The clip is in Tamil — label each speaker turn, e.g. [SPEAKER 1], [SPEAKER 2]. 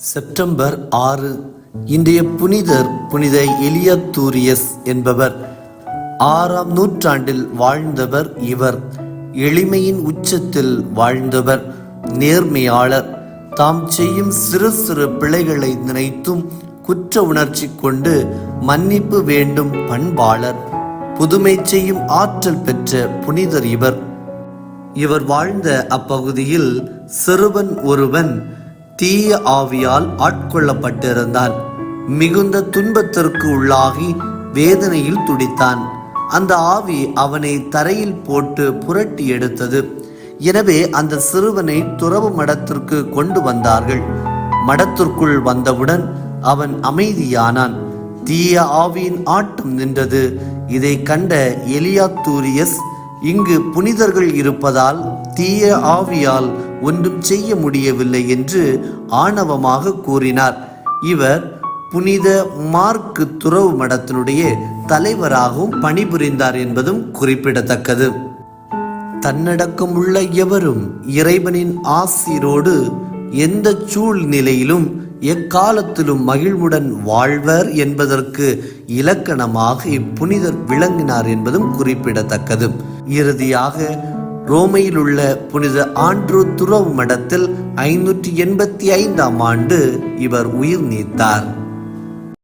[SPEAKER 1] செப்டம்பர் ஆறு இன்றைய புனிதர் புனித எலியத்தூரியஸ் என்பவர். ஆறாம் நூற்றாண்டில் வாழ்ந்தவர் இவர். எளிமையின் உச்சத்தில் வாழ்ந்தவர் நேர்மையாளர். தாம் செய்யும் சிறு சிறு பிழைகளை நினைத்தும் குற்ற உணர்ச்சி கொண்டு மன்னிப்பு வேண்டும் பண்பாளர். புதுமை செய்யும் ஆற்றல் பெற்ற புனிதர் இவர். இவர் வாழ்ந்த அப்பகுதியில் சிறுவன் ஒருவன் தீய ஆவியால் ஆட்கொள்ளப்பட்டிருந்தான். மிகுந்த துன்பத்திற்கு உள்ளாகி வேதனையில் துடித்தான். அந்த ஆவி அவனை தரையில் போட்டு புரட்டி எடுத்தது. எனவே அந்த சிறுவனை துறவு மடத்திற்கு கொண்டு வந்தார்கள். மடத்திற்குள் வந்தவுடன் அவன் அமைதியானான். தீய ஆவியின் ஆட்டம் நின்றது. இதை கண்ட எலியாத்தூரியஸ் இங்கு புனிதர்கள் இருப்பதால் தீய ஆவியால் ஒன்றும் செய்ய முடியவில்லை என்று ஆணவமாக கூறினார். இவர் புனித மார்க்கு துறவு மடத்தினுடைய தலைவராகவும் பணிபுரிந்தார் என்பதும் குறிப்பிடத்தக்கது. தன்னடக்கமுள்ள எவரும் இறைவனின் ஆசிரோடு எந்த சூழ்நிலையிலும் எக்காலத்திலும் மகிழ்வுடன் வாழ்வர் என்பதற்கு இலக்கணமாக இப்புனிதர் விளங்கினார் என்பதும் குறிப்பிடத்தக்கது. இறுதியாக ரோமையில் உள்ள புனித ஆண்ட்ரூ துறவு மடத்தில் ஐநூற்றி எண்பத்தி ஐந்தாம் ஆண்டு இவர் உயிர் நீத்தார்.